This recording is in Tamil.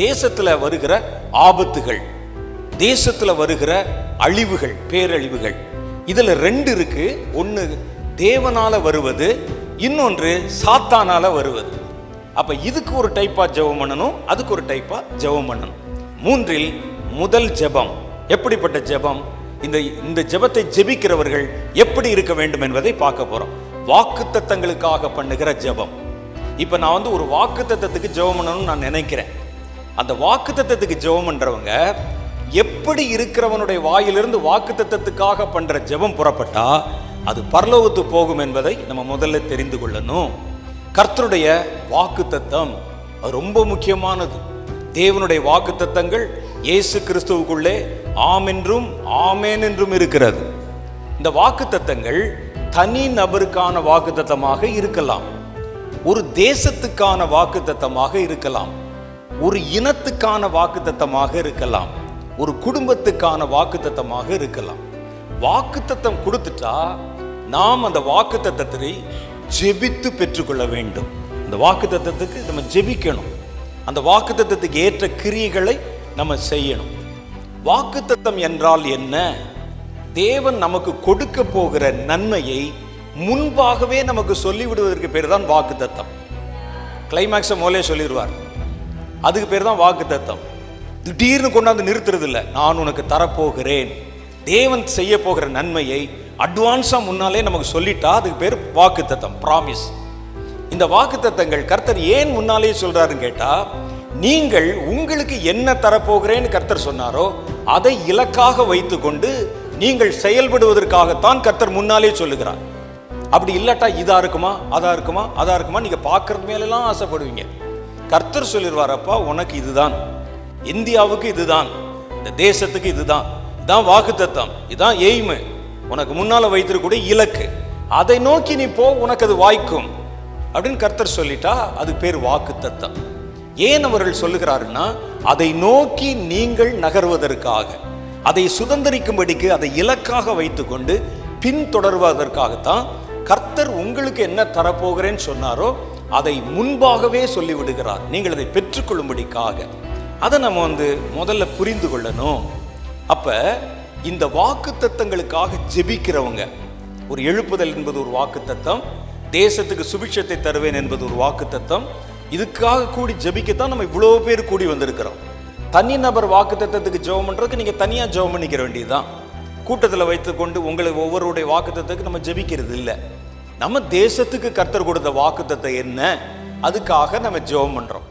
தேசத்தில் வருகிற ஆபத்துகள் தேசத்தில் வருகிற அழிவுகள் பேரழிவுகள். இதில் ரெண்டு இருக்கு. ஒன்று தேவனால் வருவது இன்னொன்று சாத்தானால் வருவது. அப்போ இதுக்கு ஒரு டைப்பாக ஜெபம் பண்ணணும் அதுக்கு ஒரு டைப்பாக ஜெபம் பண்ணணும். மூன்றில் முதல் ஜெபம். எப்படிப்பட்ட ஜெபம்? இந்த இந்த ஜெபத்தை ஜெபிக்கிறவர்கள் எப்படி இருக்க வேண்டும் என்பதை பார்க்க போறோம். வாக்குத்தத்தங்களுக்காக பண்ணுகிற ஜெபம். இப்போ நான் வந்து ஒரு வாக்குத்தத்தத்துக்கு ஜெபம் பண்ணணும்னு நான் நினைக்கிறேன். அந்த வாக்குத்தத்தத்துக்கு ஜெபம் பண்ணுறவங்க எப்படி இருக்கிறவனுடைய வாயிலிருந்து வாக்குத்தத்தத்துக்காக பண்ணுற ஜெபம் புறப்பட்டா அது பரலோகத்து போகும் என்பதை நம்ம முதல்ல தெரிந்து கொள்ளணும். கர்த்தருடைய வாக்குத்தத்தம் அது ரொம்ப முக்கியமானது. தேவனுடைய வாக்குத்தத்தங்கள் இயேசு கிறிஸ்துவுக்குள்ளே ஆம் என்றும் ஆமேன் என்றும் இருக்கிறது. இந்த வாக்குத்தத்தங்கள் தனி நபருக்கான வாக்குத்தத்தமாக இருக்கலாம். ஒரு தேசத்துக்கான வாக்குத்தத்தமாக இருக்கலாம். ஒரு இனத்துக்கான வாக்குத்தத்தமாக இருக்கலாம். ஒரு குடும்பத்துக்கான வாக்குத்தத்தமாக இருக்கலாம். வாக்குத்தத்தம் கொடுத்துட்டா நாம் அந்த வாக்குத்தத்தத்தை ஜெபித்து பெற்றுக்கொள்ள வேண்டும். அந்த வாக்குத்தத்தத்துக்கு நம்ம ஜெபிக்கணும். அந்த வாக்குத்தத்தத்துக்கு ஏற்ற கிரியைகளை நம்ம செய்யணும். வாக்குத்தத்தம் என்றால் என்ன? தேவன் நமக்கு கொடுக்க போகிற நன்மையை முன்பாகவே நமக்கு சொல்லிவிடுவதற்கு பேர் தான் வாக்குத்தத்தம். கிளைமேக்ஸை மோலே சொல்லிடுவார் அதுக்கு பேர் தான் வாக்குத்தத்தம் திடீர்னு கொண்டாந்து நிறுத்துறது இல்லை நான் உனக்கு தரப்போகிறேன். தேவன் செய்ய போகிற நன்மையை அட்வான்ஸாக முன்னாலே நமக்கு சொல்லிட்டா அதுக்கு பேர் வாக்குத்தத்தம் ப்ராமிஸ் இந்த வாக்குத்தத்தங்கள் கர்த்தர் ஏன் முன்னாலே சொல்கிறாருன்னு கேட்டால் நீங்கள் உங்களுக்கு என்ன தரப்போகிறேன்னு கர்த்தர் சொன்னாரோ அதை இலக்காக வைத்துக்கொண்டு நீங்கள் செயல்படுவதற்காகத்தான் கர்த்தர் முன்னாலே சொல்லுகிறார். அப்படி இல்லாட்டா இதாக இருக்குமா அதாக இருக்குமா அதாக இருக்குமா நீங்கள் பார்க்கறது மேலெல்லாம் ஆசைப்படுவீங்க. கர்த்தர் சொல்லிடுவாரப்பா உனக்கு இதுதான். இந்தியாவுக்கு இதுதான். இந்த தேசத்துக்கு இதுதான். இதான் வாக்குத்தத்தம். இதான் எய்மு. உனக்கு முன்னால் வைத்திருக்கக்கூடிய இலக்கு. அதை நோக்கி நீ போ உனக்கு அது வாய்க்கும். அப்படின்னு கர்த்தர் சொல்லிட்டா அது பேர் வாக்குத்தத்தம். ஏன் அவர்கள் சொல்லுகிறாருன்னா அதை நோக்கி நீங்கள் நகர்வதற்காக. அதை சுதந்திரிக்கும்படிக்கு அதை இலக்காக வைத்துக்கொண்டு பின்தொடர்வதற்காகத்தான் கர்த்தர் உங்களுக்கு என்ன தரப்போகிறேன்னு சொன்னாரோ அதை முன்பாகவே சொல்லிவிடுகிறார். நீங்கள் அதை பெற்றுக்கொள்ளும்படிக்காக. அதை நம்ம வந்து முதல்ல புரிந்து கொள்ளணும். அப்போ இந்த வாக்குத்தத்தங்களுக்காக ஜெபிக்கிறவங்க ஒரு எழுப்புதல் என்பது ஒரு வாக்குத்தத்தம் தேசத்துக்கு சுபிக்ஷத்தை தருவேன் என்பது ஒரு வாக்குத்தத்தம் இதுக்காக கூடி ஜெபிக்கத்தான் நம்ம இவ்வளோ பேர் கூடி வந்திருக்கிறோம். தனிநபர் வாக்குத்தத்தத்துக்கு ஜெபம் பண்ணுறதுக்கு நீங்கள் தனியாக ஜெபம் பண்ணிக்கிற வேண்டியதுதான். கூட்டத்தில் வைத்துக்கொண்டு உங்களை ஒவ்வொருடைய வாக்குத்தத்துக்கு நம்ம ஜெபிக்கிறது இல்லை. நம்ம தேசத்துக்கு கர்த்தர் கொடுத்த வாக்குத்தத்தை என்ன? அதுக்காக நம்ம ஜெபம் பண்ணுறோம்